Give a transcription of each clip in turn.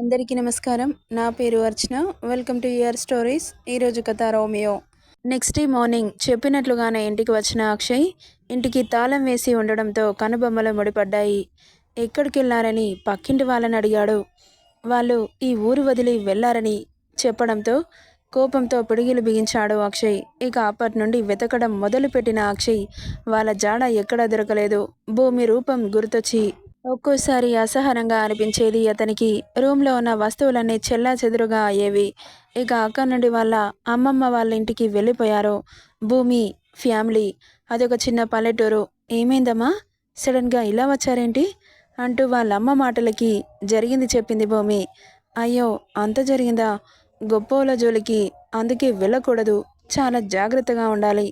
అందరికీ నమస్కారం. నా పేరు Archana. Welcome to your stories ఈరోజు కథ రోమియో. నెక్స్ట్ డే మార్నింగ్ చెప్పినట్లుగానే ఇంటికి వచ్చిన అక్షయ్ ఇంటికి తాళం వేసి ఉండడంతో కనుబొమ్మలు ముడిపడ్డాయి. ఎక్కడికి వెళ్ళారని పక్కింటి వాళ్ళని అడిగాడు. వాళ్ళు ఈ ఊరు వదిలి వెళ్ళారని చెప్పడంతో కోపంతో పిడిగిలు బిగించాడు అక్షయ్. ఇక అప్పటి నుండి వెతకడం మొదలుపెట్టిన అక్షయ్ వాళ్ళ జాడ ఎక్కడా దొరకలేదు. భూమి రూపం గుర్తొచ్చి ఒక్కోసారి అసహనంగా అనిపించేది అతనికి. రూమ్లో ఉన్న వస్తువులన్నీ చెల్లా చెదురుగా అయ్యేవి. ఇక అక్క నుండి వాళ్ళ అమ్మమ్మ వాళ్ళ ఇంటికి వెళ్ళిపోయారు. భూమి ఫ్యామిలీ అదొక చిన్న పల్లెటూరు. ఏమైందమ్మా? సడన్గా ఇలా వచ్చారేంటి? అంటూ వాళ్ళ అమ్మ మాటలకి జరిగింది చెప్పింది భూమి. అయ్యో అంత జరిగిందా? గొప్పోల జోలికి అందుకే వెళ్ళకూడదు. చాలా జాగ్రత్తగా ఉండాలి.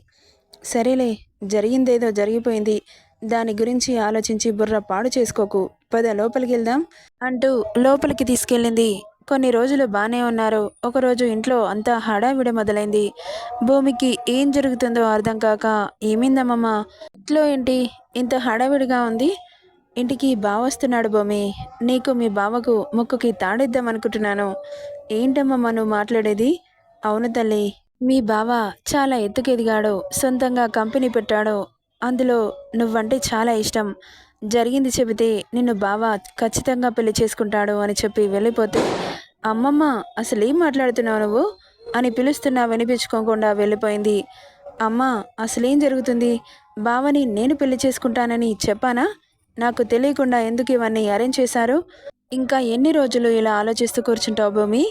సరేలే జరిగిందేదో జరిగిపోయింది. దాని గురించి ఆలోచించి బుర్ర పాడు చేసుకోకు. పద లోపలికి వెళ్దాం. అంటూ లోపలికి తీసుకెళ్ళింది. కొన్ని రోజులు బాగానే ఉన్నారు. ఒకరోజు ఇంట్లో అంతా హడావిడి మొదలైంది. భూమికి ఏం జరుగుతుందో అర్థం కాక ఏమిందమ్మమ్మ ఇంట్లో ఏంటి? ఇంత హడావిడిగా ఉంది? ఇంటికి బావ వస్తున్నాడు భూమి. నీకు మీ బావకు ముక్కుకి తాడిద్దామనుకుంటున్నాను ఏంటమ్మమ్మ నువ్వు మాట్లాడేది? అవును తల్లి. మీ బావ చాలా ఎత్తుకెదిగాడు. సొంతంగా కంపెనీ పెట్టాడు. అందులో నువ్వంటే చాలా ఇష్టం. జరిగింది చెబితే నిన్ను బావ ఖచ్చితంగా పెళ్ళి చేసుకుంటాడు అని చెప్పి వెళ్ళిపోతే అమ్మమ్మ అసలు ఏం మాట్లాడుతున్నావు నువ్వు? అని పిలుస్తున్నా వినిపించుకోకుండా వెళ్ళిపోయింది. అమ్మ అసలేం జరుగుతుంది? బావని నేను పెళ్ళి చేసుకుంటానని చెప్పానా? నాకు తెలియకుండా ఎందుకు ఇవన్నీ అరేంజ్ చేశారు? ఇంకా ఎన్ని రోజులు ఇలా ఆలోచిస్తూ కూర్చుంటావు భూమి?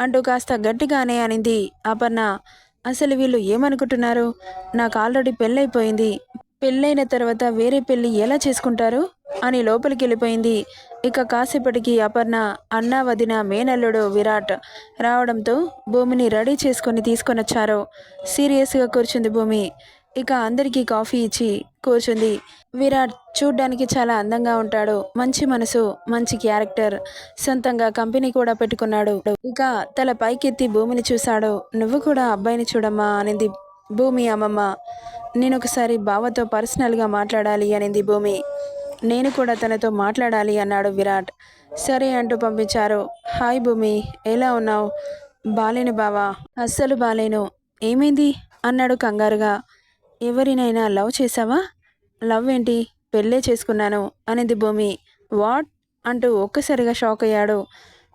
అంటూ కాస్త గట్టిగానే అనింది అపర్ణ. అసలు వీళ్ళు ఏమనుకుంటున్నారు? నాకు ఆల్రెడీ పెళ్ళైపోయింది. పెళ్ళైన తర్వాత వేరే పెళ్ళి ఎలా చేసుకుంటారు? అని లోపలికి వెళ్ళిపోయింది ఇక కాసేపటికి అపర్ణ అన్నా వదిన మేనల్లుడు విరాట్ రావడంతో భూమిని రెడీ చేసుకొని తీసుకొనొచ్చారు. సీరియస్గా కూర్చుంది భూమి. ఇక అందరికీ కాఫీ ఇచ్చి కూర్చుంది. విరాట్ చూడ్డానికి చాలా అందంగా ఉంటాడు. మంచి మనసు మంచి క్యారెక్టర్. సొంతంగా కంపెనీ కూడా పెట్టుకున్నాడు. ఇక తల పైకెత్తి భూమిని చూశాడు. నువ్వు కూడా అబ్బాయిని చూడమ్మా అనింది భూమి అమ్మమ్మ నేను ఒకసారి బావతో పర్సనల్గా మాట్లాడాలి అనింది భూమి. నేను కూడా తనతో మాట్లాడాలి అన్నాడు విరాట్. సరే అంటూ పంపించారు. హాయ్ భూమి ఎలా ఉన్నావు? బాలేను బావా. అస్సలు బాలేను. ఏమైంది? అన్నాడు కంగారుగా. ఎవరినైనా లవ్ చేసావా లవ్ ఏంటి? పెళ్ళే చేసుకున్నాను అనింది భూమి. వాట్? అంటూ ఒక్కసారిగా షాక్ అయ్యాడు.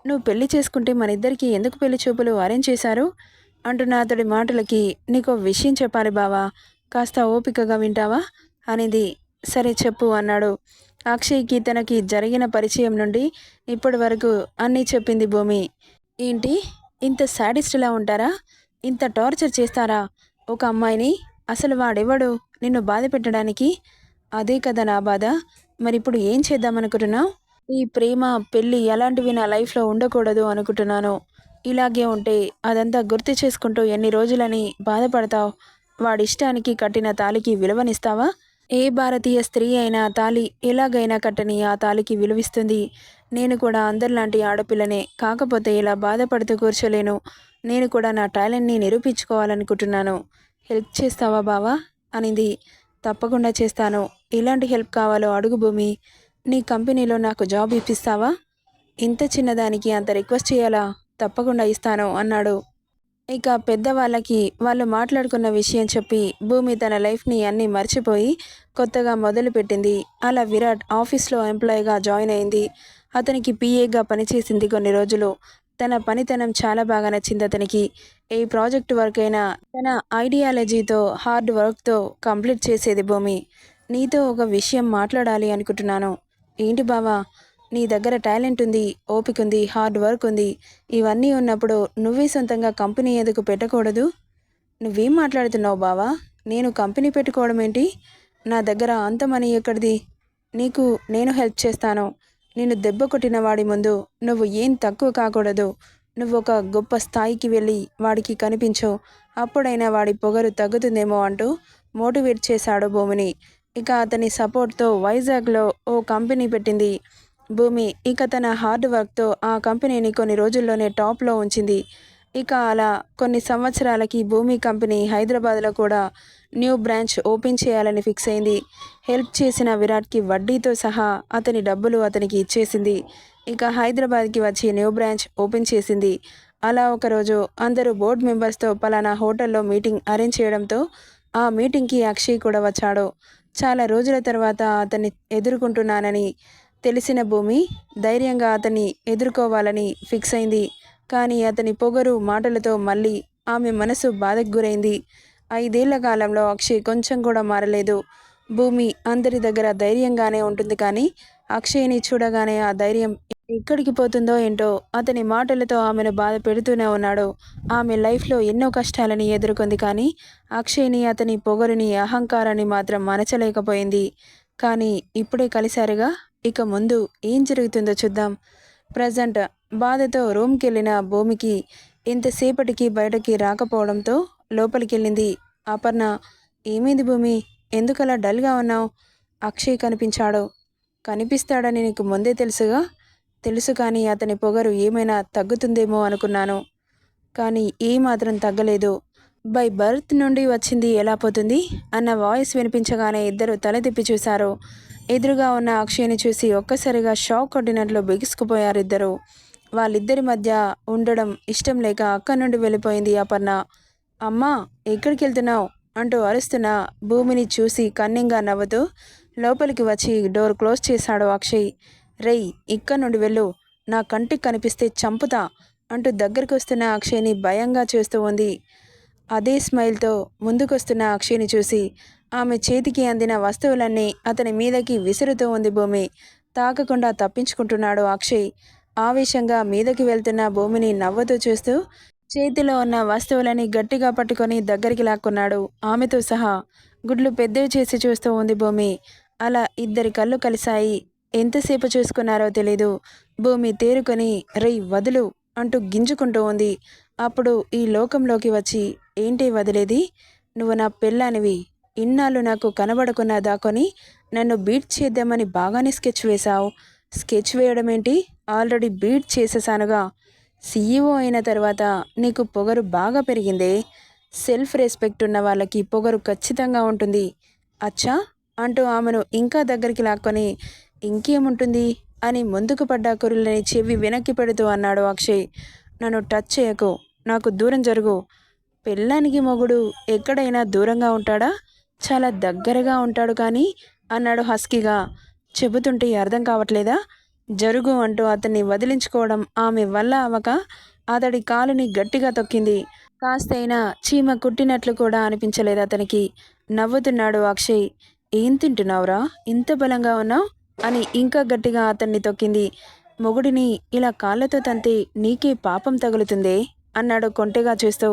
నువ్వు పెళ్ళి చేసుకుంటే మన ఇద్దరికి ఎందుకు పెళ్ళి చూపులు అరేంజ్ చేశారు? అంటున్న అతడి మాటలకి నీకు విషయం చెప్పాలి బావా. కాస్త ఓపికగా వింటావా? అనేది. సరే చెప్పు అన్నాడు. అక్షయ్కి తనకి జరిగిన పరిచయం నుండి ఇప్పటి వరకు అన్నీ చెప్పింది భూమి. ఏంటి? ఇంత సాడిస్ట్లా ఉంటారా? ఇంత టార్చర్ చేస్తారా? ఒక అమ్మాయిని? అసలు వాడెవడు? నిన్ను బాధ పెట్టడానికి? అదే కదా నా బాధ. మరి ఇప్పుడు ఏం చేద్దామనుకుంటున్నావు ఈ ప్రేమ పెళ్ళి ఎలాంటివి నా లైఫ్లో ఉండకూడదు అనుకుంటున్నాను. ఇలాగే ఉంటే అదంతా గుర్తు చేసుకుంటూ ఎన్ని రోజులని బాధపడతావు? వాడిష్టానికి కట్టిన తాలికి విలువనిస్తావా? ఏ భారతీయ స్త్రీ అయినా తాలి ఎలాగైనా కట్టని ఆ తాలికి విలువిస్తుంది. నేను కూడా అందరిలాంటి ఆడపిల్లనే. కాకపోతే ఇలా బాధపడుతూ కూర్చోలేను. నేను కూడా నా టాలెంట్ని నిరూపించుకోవాలనుకుంటున్నాను. హెల్ప్ చేస్తావా బావా? అనింది. తప్పకుండా చేస్తాను. ఎలాంటి హెల్ప్ కావాలో అడుగు భూమి. నీ కంపెనీలో నాకు జాబ్ ఇప్పిస్తావా? ఇంత చిన్నదానికి అంత రిక్వెస్ట్ చేయాలా? తప్పకుండా ఇస్తాను అన్నాడు. ఇక పెద్దవాళ్ళకి వాళ్ళు మాట్లాడుకున్న విషయం చెప్పి భూమి తన లైఫ్ని అన్నీ మర్చిపోయి కొత్తగా మొదలుపెట్టింది. అలా విరాట్ ఆఫీస్లో ఎంప్లాయీగా జాయిన్ అయింది. అతనికి పిఏగా పనిచేసింది కొన్ని రోజులు. తన పనితనం చాలా బాగా నచ్చింది అతనికి. ఏ ప్రాజెక్ట్ వర్క్ అయినా తన ఐడియాలజీతో హార్డ్ వర్క్తో కంప్లీట్ చేసేది భూమి. నీతో ఒక విషయం మాట్లాడాలి అనుకుంటున్నాను. ఏంటి బావా? నీ దగ్గర టాలెంట్ ఉంది ఓపిక ఉంది హార్డ్ వర్క్ ఉంది ఇవన్నీ ఉన్నప్పుడు నువ్వే సొంతంగా కంపెనీ ఎందుకు పెట్టకూడదు? నువ్వేం మాట్లాడుతున్నావు బావా? నేను కంపెనీ పెట్టుకోవడం ఏంటి? నా దగ్గర అంత మనీ ఎక్కడిది? నీకు నేను హెల్ప్ చేస్తాను. నేను దెబ్బ కొట్టిన వాడి ముందు నువ్వు ఏం తక్కువ కాకూడదు. నువ్వు ఒక గొప్ప స్థాయికి వెళ్ళి వాడికి కనిపించు. అప్పుడైనా వాడి పొగరు తగ్గుతుందేమో అంటూ మోటివేట్ చేశాడు భూమిని. ఇక అతని సపోర్ట్తో వైజాగ్లో ఓ కంపెనీ పెట్టింది. భూమి ఇక తన హార్డ్ వర్క్తో ఆ కంపెనీని కొన్ని రోజుల్లోనే టాప్లో ఉంచింది. ఇక అలా కొన్ని సంవత్సరాలకి భూమి కంపెనీ హైదరాబాద్లో కూడా న్యూ బ్రాంచ్ ఓపెన్ చేయాలని ఫిక్స్ అయింది. హెల్ప్ చేసిన విరాట్కి వడ్డీతో సహా అతని డబ్బులు అతనికి ఇచ్చేసింది. ఇక హైదరాబాద్కి వచ్చి న్యూ బ్రాంచ్ ఓపెన్ చేసింది. అలా ఒకరోజు అందరూ బోర్డు మెంబర్స్తో పలానా హోటల్లో మీటింగ్ అరేంజ్ చేయడంతో ఆ మీటింగ్కి అక్షయ్ కూడా వచ్చాడు. చాలా రోజుల తర్వాత అతన్ని ఎదుర్కొంటున్నానని తెలిసిన భూమి ధైర్యంగా అతన్ని ఎదుర్కోవాలని ఫిక్స్ అయింది. కానీ అతని పొగరు మాటలతో మళ్ళీ ఆమె మనసు బాధకు గురైంది. ఐదేళ్ళ కాలంలో అక్షయ్ కొంచెం కూడా మారలేదు. భూమి అందరి దగ్గర ధైర్యంగానే ఉంటుంది కానీ అక్షయ్ని చూడగానే ఆ ధైర్యం ఎక్కడికి పోతుందో ఏంటో అతని మాటలతో ఆమెను బాధ పెడుతూనే ఉన్నాడు. ఆమె లైఫ్లో ఎన్నో కష్టాలని ఎదుర్కొంది కానీ అక్షయ్ని అతని పొగరుని అహంకారాన్ని మాత్రం మనచలేకపోయింది. కానీ ఇప్పుడే కలిశారుగా ఇక ముందు ఏం జరుగుతుందో చూద్దాం. ప్రజెంట్ బాధతో రూమ్కి వెళ్ళిన భూమికి ఇంతసేపటికి బయటకి రాకపోవడంతో లోపలికి వెళ్ళింది అపర్ణ. ఏమైంది భూమి? ఎందుకలా డల్గా ఉన్నావు? అక్షయ్ కనిపించాడు. కనిపిస్తాడని నీకు ముందే తెలుసుగా? తెలుసు కానీ అతని పొగరు ఏమైనా తగ్గుతుందేమో అనుకున్నాను. కానీ ఏమాత్రం తగ్గలేదు. బై బర్త్ నుండి వచ్చింది ఎలా పోతుంది? అన్న వాయిస్ వినిపించగానే ఇద్దరు తల తిప్పి చూశారు. ఎదురుగా ఉన్న అక్షయ్ని చూసి ఒక్కసారిగా షాక్ కొట్టినట్లు బిగుసుకుపోయారు ఇద్దరు. వాళ్ళిద్దరి మధ్య ఉండడం ఇష్టం లేక అక్కడి నుండి వెళ్ళిపోయింది అపర్ణ. అమ్మా ఎక్కడికి వెళ్తున్నావు? అంటూ అరుస్తున్న భూమిని చూసి కన్నింగా నవ్వుతూ లోపలికి వచ్చి డోర్ క్లోజ్ చేశాడు అక్షయ్. రేయ్ ఇక్కడి నుండి వెళ్ళు. నా కంటికి కనిపిస్తే చంపుతా అంటూ దగ్గరికి వస్తున్న అక్షయ్ని భయంగా చూస్తూ ఉంది. అదే స్మైల్తో ముందుకొస్తున్న అక్షయ్ని చూసి ఆమె చేతికి అందిన వస్తువులన్నీ అతని మీదకి విసురుతూ ఉంది భూమి. తాకకుండా తప్పించుకుంటున్నాడు అక్షయ్. ఆవేశంగా మీదకి వెళ్తున్న భూమిని నవ్వుతూ చూస్తూ చేతిలో ఉన్న వస్తువులని గట్టిగా పట్టుకొని దగ్గరికి లాక్కున్నాడు. ఆమెతో సహా గుడ్లు పెద్దవి చేసి చూస్తూ ఉంది భూమి. అలా ఇద్దరి కళ్ళు కలిశాయి. ఎంతసేపు చూసుకున్నారో తెలీదు. భూమి తేరుకొని రేయ్ వదులు అంటూ గింజుకుంటూ ఉంది. అప్పుడు ఈ లోకంలోకి వచ్చి ఏంటి వదిలేది? నువ్వు నా పెళ్ళానివి. ఇన్నాళ్ళు నాకు కనబడకున్నా దాకొని నన్ను బీట్ చేద్దామని బాగానే స్కెచ్ వేశావు. స్కెచ్ వేయడం ఏంటి ఆల్రెడీ బీట్ చేసేసానుగా సీఈఓ అయిన తర్వాత నీకు పొగరు బాగా పెరిగిందే. సెల్ఫ్ రెస్పెక్ట్ ఉన్న వాళ్ళకి పొగరు ఖచ్చితంగా ఉంటుంది. అచ్చా? అంటూ ఆమెను ఇంకా దగ్గరికి లాక్కొని ఇంకేముంటుంది? అని ముందుకు పడ్డ కురులని చెవి వెనక్కి పెడుతూ అన్నాడు అక్షయ్. నన్ను టచ్ చేయకు. నాకు దూరం జరుగు. పెళ్ళానికి మొగుడు ఎక్కడైనా దూరంగా ఉంటాడా? చాలా దగ్గరగా ఉంటాడు కానీ అన్నాడు హస్కీగా. చెబుతుంటే అర్థం కావట్లేదా? జరుగు అంటూ అతన్ని వదిలించుకోవడం ఆమె వల్ల అవక అతడి కాలుని గట్టిగా తొక్కింది. కాస్తైనా చీమ కుట్టినట్లు కూడా అనిపించలేదు అతనికి. నవ్వుతున్నాడు అక్షయ్. ఏం తింటున్నావురా? ఇంత బలంగా ఉన్నావు? అని ఇంకా గట్టిగా అతన్ని తొక్కింది. మొగుడిని ఇలా కాళ్ళతో తంతే నీకే పాపం తగులుతుందే? అన్నాడు కొంటెగా చూస్తూ.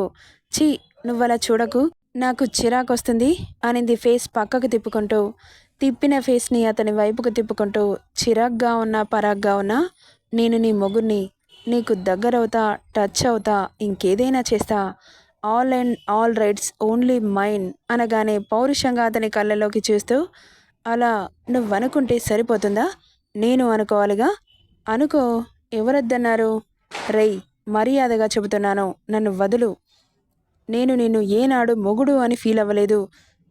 ఛీ నువ్వలా చూడకు. నాకు చిరాకొస్తుంది అనింది ఫేస్ పక్కకు తిప్పుకుంటూ. తిప్పిన ఫేస్ని అతని వైపుకు తిప్పుకుంటూ. చిరాగ్గా ఉన్నా పరాగ్గా ఉన్నా నేను నీ మొగుడిని నీకు దగ్గరవుతా టచ్ అవుతా ఇంకేదైనా చేస్తా. All and all rights only mind అనగానే పౌరుషంగా అతని కళ్ళలోకి చూస్తూ అలా నువ్వనుకుంటే సరిపోతుందా? నేను అనుకోవాలిగా? అనుకో ఎవరొద్దన్నారు? రేయ్ మర్యాదగా చెబుతున్నాను నన్ను వదులు. నేను నిన్ను ఏనాడు మొగుడు అని ఫీల్ అవ్వలేదు.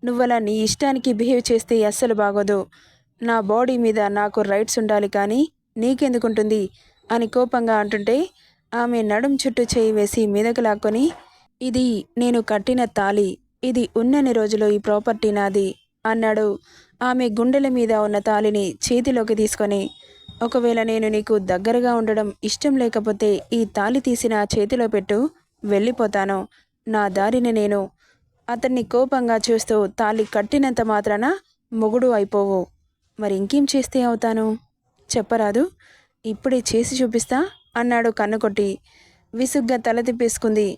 నువ్వలా నీ ఇష్టానికి బిహేవ్ చేస్తే అస్సలు బాగోదు. నా బాడీ మీద నాకు రైట్స్ ఉండాలి కానీ నీకెందుకుంటుంది? అని కోపంగా అంటుంటే ఆమె నడుం చుట్టూ చేయి వేసి మీదకు లాక్కొని ఇది నేను కట్టిన తాళి ఇది ఉన్నన్ని రోజులు ఈ ప్రాపర్టీ నాది అన్నాడు. ఆమె గుండెల మీద ఉన్న తాళిని చేతిలోకి తీసుకొని ఒకవేళ నేను నీకు దగ్గరగా ఉండడం ఇష్టం లేకపోతే ఈ తాళి తీసి నా చేతిలో పెట్టు వెళ్ళిపోతాను. నా దారిని నేను అతన్ని కోపంగా చూస్తూ తాళి కట్టినంత మాత్రాన మొగుడు అయిపోవు. మరి ఇంకేం చేస్తే అవుతాను? చెప్పరాదు. ఇప్పుడే చేసి చూపిస్తా అన్నాడు కన్నుకొట్టి. విసుగ్గా తల తిప్పేసుకుంది.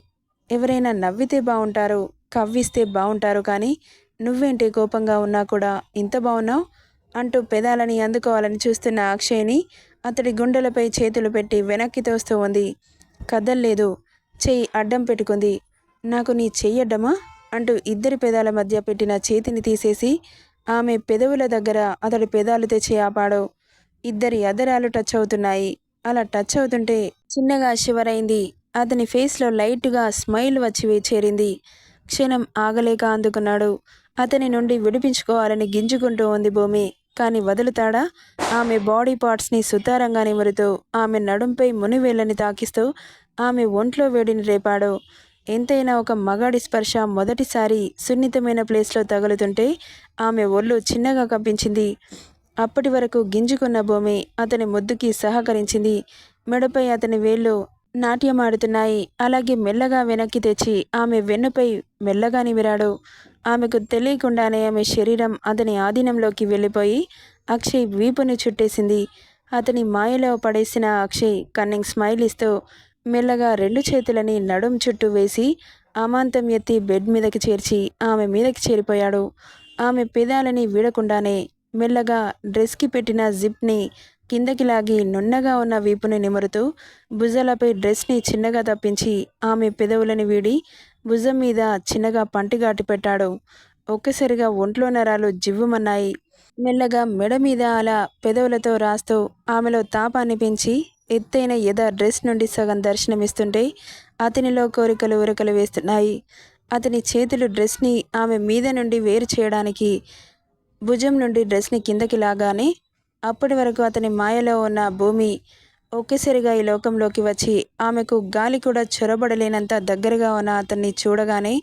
ఎవరైనా నవ్వితే బాగుంటారు కవ్విస్తే బాగుంటారు కానీ నువ్వేంటి కోపంగా ఉన్నా కూడా ఇంత బాగున్నావు అంటూ పెదాలని అందుకోవాలని చూస్తున్న అక్షయ్ని అతడి గుండెలపై చేతులు పెట్టి వెనక్కి తోస్తూ ఉంది. కదల్లేదు. చెయ్యి అడ్డం పెట్టుకుంది. నాకు నీ చెయ్యడ్డమా అంటూ ఇద్దరి పెదాల మధ్య పెట్టిన చేతిని తీసేసి ఆమె పెదవుల దగ్గర అతడి పెదాలు తెచ్చి ఆపాడు. ఇద్దరి అదరాలు టచ్ అవుతున్నాయి. అలా టచ్ అవుతుంటే చిన్నగా శివరైంది. అతని ఫేస్లో లైట్గా స్మైల్ వచ్చి చేరింది. క్షణం ఆగలేక అందుకున్నాడు. అతని నుండి విడిపించుకోవాలని గింజుకుంటూ ఉంది భూమి. కానీ వదులుతాడా? ఆమె బాడీ పార్ట్స్ని సుతారంగా నిమురుతూ ఆమె నడుంపై మునివేళ్ళని తాకిస్తూ ఆమె ఒంట్లో వేడిని రేపాడు. ఎంతైనా ఒక మగాడి స్పర్శ మొదటిసారి సున్నితమైన ప్లేస్లో తగులుతుంటే ఆమె ఒళ్ళు చిన్నగా కంపించింది. అప్పటి వరకు గింజుకున్న భూమి అతని ముద్దుకి సహకరించింది. మెడపై అతని వేళ్ళు నాట్యమాడుతున్నాయి. అలాగే మెల్లగా వెనక్కి తెచ్చి ఆమె వెన్నుపై మెల్లగా నిమిరాడు. ఆమెకు తెలియకుండానే ఆమె శరీరం అతని ఆధీనంలోకి వెళ్ళిపోయి అక్షయ్ వీపుని చుట్టేసింది. అతని మాయలో పడేసిన అక్షయ్ కన్నింగ్ స్మైల్ ఇస్తూ మెల్లగా రెండు చేతులని నడుం చుట్టూ వేసి అమాంతం ఎత్తి బెడ్ మీదకి చేర్చి ఆమె మీదకి చేరిపోయాడు. ఆమె పెదాలని వీడకుండానే మెల్లగా డ్రెస్కి పెట్టిన జిప్ని కిందకి లాగి నున్నగా ఉన్న వీపుని నిమురుతూ భుజాలపై డ్రెస్ని చిన్నగా తప్పించి ఆమె పెదవులని వీడి భుజం మీద చిన్నగా పంటిగాటి పెట్టాడు. ఒక్కసారిగా ఒంట్లో నరాలు జివ్వుమన్నాయి. మెల్లగా మెడ మీద అలా పెదవులతో రాస్తూ ఆమెలో తాపాన్ని పెంచి ఎత్తైన ఎద డ్రెస్ నుండి సగం దర్శనమిస్తుంటే అతనిలో కోరికలు ఉరకలు వేస్తున్నాయి. అతని చేతులు డ్రెస్ని ఆమె మీద నుండి వేరు చేయడానికి భుజం నుండి డ్రెస్ని కిందకి లాగానే అప్పటి వరకు అతని మాయలో ఉన్న భూమి ఒకేసారిగా ఈ లోకంలోకి వచ్చి ఆమెకు గాలి కూడా చొరబడలేనంత దగ్గరగా ఉన్న అతన్ని చూడగానే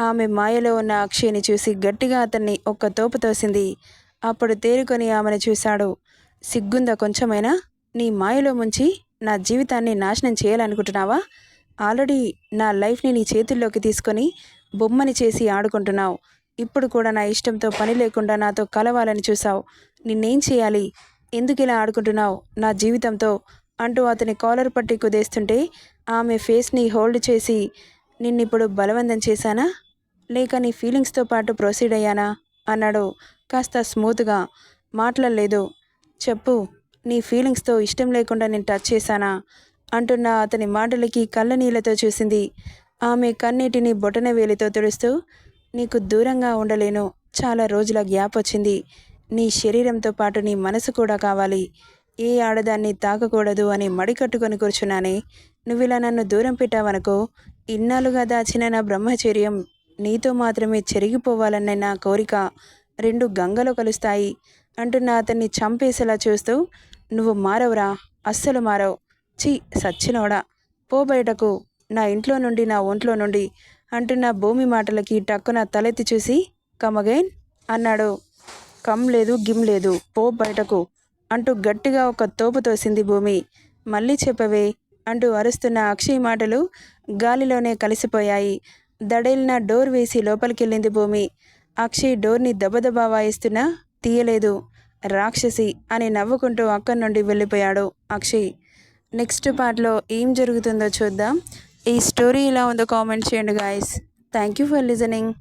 ఆమె మాయలో ఉన్న అక్షయ్ని చూసి గట్టిగా అతన్ని ఒక్క తోపు తోసింది. అప్పుడు తేరుకొని ఆమెను చూశాడు. సిగ్గుందా కొంచెమైనా? నీ మాయలో ముంచి నా జీవితాన్ని నాశనం చేయాలనుకుంటున్నావా? ఆల్రెడీ నా లైఫ్ని నీ చేతుల్లోకి తీసుకొని బొమ్మని చేసి ఆడుకుంటున్నావు. ఇప్పుడు కూడా నా ఇష్టంతో పని లేకుండా నాతో కలవాలని చూసావు నిన్నేం చేయాలి? ఎందుకు ఇలా ఆడుకుంటున్నావు? నా జీవితంతో అంటూ అతని కాలర్ పట్టి కుదేస్తుంటే ఆమె ఫేస్ని హోల్డ్ చేసి నిన్నిప్పుడు బలవంతం చేశానా? లేక నీ ఫీలింగ్స్తో పాటు ప్రొసీడ్ అయ్యానా? అన్నాడు కాస్త స్మూత్గా. మాట్లాడలేదు. చెప్పు. నీ ఫీలింగ్స్తో ఇష్టం లేకుండా నేను టచ్ చేశానా? అంటున్న అతని మాటలకి కళ్ళ నీళ్ళతో చూసింది. ఆమె కన్నీటిని బొటన వేలితో తుడుస్తూ నీకు దూరంగా ఉండలేను. చాలా రోజుల గ్యాప్ వచ్చింది. నీ శరీరంతో పాటు నీ మనసు కూడా కావాలి. ఏ ఆడదాన్ని తాకకూడదు అని మడికట్టుకొని కూర్చున్నానే. నువ్విలా నన్ను దూరం పెట్టావనుకో ఇన్నాళ్ళుగా దాచిన నా బ్రహ్మచర్యం నీతో మాత్రమే చెరిగిపోవాలన్న నా కోరిక రెండు గంగలో కలుస్తాయి అంటున్న అతన్ని చంపేసేలా చూస్తూ నువ్వు మారవురా అస్సలు మారవు. ఛీ సచ్చినోడా పో బయటకు. నా ఇంట్లో నుండి నా ఒంట్లో నుండి అంటున్న భూమి మాటలకి టక్కున తలెత్తి చూసి కమగైన్? అన్నాడు. కమ్ లేదు గిమ్ లేదు పో బయటకు అంటూ గట్టిగా ఒక తోపు తోసింది భూమి. మళ్ళీ చెప్పవే అంటూ అరుస్తున్న అక్షయ్ మాటలు గాలిలోనే కలిసిపోయాయి. దడేలిన డోర్ వేసి లోపలికెళ్ళింది భూమి. అక్షయ్ డోర్ని దబదబా వాయిస్తున్నా తీయలేదు. రాక్షసి అని నవ్వుకుంటూ అక్కడి నుండి వెళ్ళిపోయాడు అక్షయ్. నెక్స్ట్ పార్ట్లో ఏం జరుగుతుందో చూద్దాం. ఈ స్టోరీ ఇలా ఉందో కామెంట్ చేయండి guys thank you for listening